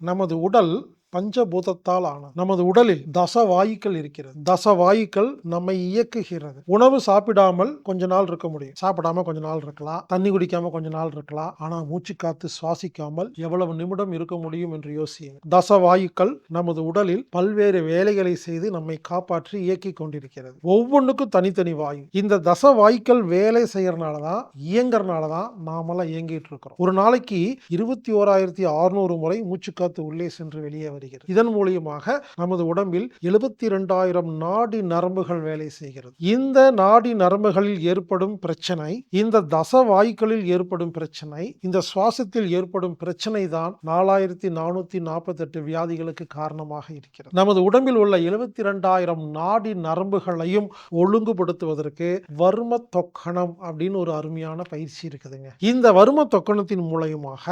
நமது உடல் பஞ்சபூதத்தால் ஆனது நமது உடலில் தச வாயுக்கள் இருக்கிறது. தச வாயுக்கள் நம்மை இயக்குகிறது. உணவு சாப்பிடாமல் கொஞ்ச நாள் இருக்க முடியும். சாப்பிடாம கொஞ்ச நாள் இருக்கலாம். தண்ணி குடிக்காம கொஞ்ச நாள் இருக்கலாம். ஆனா மூச்சு காத்து சுவாசிக்காமல் எவ்வளவு நிமிடம் இருக்க முடியும் என்று யோசியுங்க தச வாயுக்கள் நமது உடலில் பல்வேறு வேலைகளை செய்து நம்மை காப்பாற்றி இயக்கி கொண்டிருக்கிறது. ஒவ்வொன்றுக்கும் தனித்தனி வாயு. இந்த தச வாயுக்கள் வேலை செய்யறனால தான் இயங்குறனால தான் நாமெல்லாம் இயங்கிட்டு இருக்கிறோம். ஒரு நாளைக்கு இருபத்தி ஓராயிரத்தி அறுநூறு முறை மூச்சுக்காத்து உள்ளே சென்று வெளியே வருகிறது. இதன் மூலியமாக நமது உடம்பில் எழுபத்தி இரண்டாயிரம் நாடி நரம்புகள் வேலை செய்கிறது. இந்த நாடி நரம்புகளில் ஏற்படும் பிரச்சனை இந்த தச வாயுக்களில் ஏற்படும் பிரச்சனை இந்த சுவாசத்தில் ஏற்படும் பிரச்சனை தான் நாலாயிரத்தி நானூத்தி நாற்பத்தி எட்டு வியாதிகளுக்கு காரணமாக இருக்கிறது. நமது உடம்பில் உள்ள எழுபத்தி இரண்டாயிரம் நாடி நரம்புகளையும் ஒழுங்குபடுத்துவதற்கு வர்ம தொக்கணம் அப்படின்னு ஒரு அருமையான பயிற்சி இருக்குதுங்க. இந்த வர்ம தொக்கணத்தின் மூலயமாக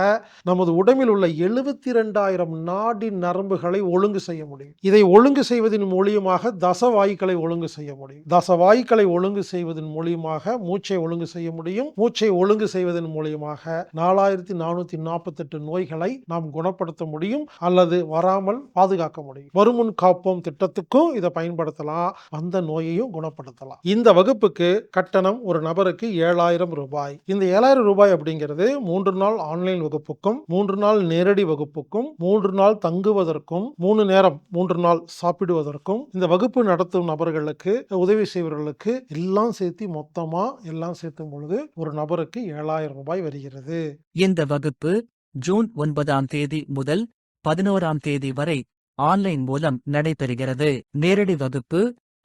நமது உடம்பில் உள்ள எழுபத்தி இரண்டாயிரம் நாடி நரம்புகளை ஒழுங்கு செய்ய முடியும். இதை ஒழுங்கு செய்வதன் மூலியமாக தசவாயுக்களை ஒழுங்கு செய்ய முடியும். தசவாயுக்களை ஒழுங்கு செய்வதன் மூலியமாக மூச்சை ஒழுங்கு செய்ய முடியும். மூச்சை ஒழுங்கு செய்வதன் மூலியமாக நாலாயிரத்தி நானூத்தி நாற்பத்தெட்டு நோய்களை நாம் குணப்படுத்த முடியும் அல்லது வராமல் பாதுகாக்க முடியும். வருமுன் காப்போம் திட்டத்துக்கும் இதை பயன்படுத்தலாம். வந்த நோயையும் குணப்படுத்தலாம். இந்த வகுப்புக்கு கட்டணம் ஒரு நபருக்கு ஏழாயிரம் ரூபாய். இந்த ஏழாயிரம் ரூபாய் அப்படிங்கிறது மூன்று நாள் ஆன்லைன் வகுப்புக்கும் மூன்று நாள் நேரடி வகுப்புக்கும் மூன்று நாள் தங்குவது தங்குவதற்கும் மூணு நேரம் மூன்று நாள் சாப்பிடுவதற்கும் இந்த வகுப்பு நடத்தும் நபர்களுக்கு உதவி செய்வர்களுக்கு எல்லாம் சேர்த்து மொத்தமா எல்லாம் சேர்த்தும் பொழுது ஒரு நபருக்கு ஏழாயிரம் ரூபாய் வருகிறது. இந்த வகுப்பு ஜூன் ஒன்பதாம் தேதி முதல் பதினோராம் தேதி வரை ஆன்லைன் மூலம் நடைபெறுகிறது. நேரடி வகுப்பு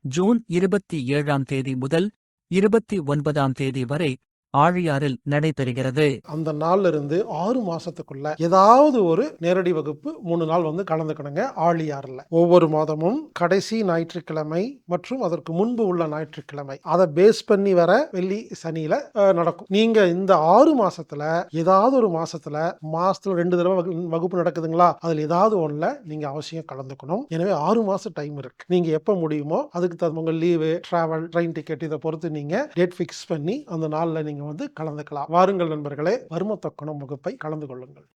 ஜூன் இருபத்தி ஏழாம் தேதி முதல் இருபத்தி ஒன்பதாம் தேதி வரை ஆழியாறில் நடைபெறுகிறது. அந்த நாள்ல இருந்து ஆறு மாசத்துக்குள்ள ஏதாவது ஒரு நேரடி வகுப்பு மூணு நாள் வந்து கலந்துக்கணுங்க ஆழியாறுல. ஒவ்வொரு மாதமும் கடைசி ஞாயிற்றுக்கிழமை மற்றும் அதற்கு முன்பு உள்ள ஞாயிற்றுக்கிழமை. அதை பேஸ் பண்ணி வர வெள்ளி சனியில நடக்கும். நீங்க இந்த ஆறு மாசத்துல ஏதாவது ஒரு மாசத்துல மாசத்துல ரெண்டு தடவை வகு- வகுப்பு நடக்குதுங்களா? அதுல ஏதாவது ஒண்ணுல நீங்க அவசியம் கலந்துக்கணும். எனவே ஆறு மாசம் டைம் இருக்கு. நீங்க எப்ப முடியுமோ அதுக்கு தகுந்த உங்க லீவு டிராவல் ட்ரெயின் டிக்கெட் இதை பொறுத்து நீங்க டேட் ஃபிக்ஸ் பண்ணி அந்த நாள்ல நீங்க வந்து கலந்துக்கலாம். வாருங்கள் நண்பர்களே வறும வகுப்பை கலந்து கொள்ளுங்கள்.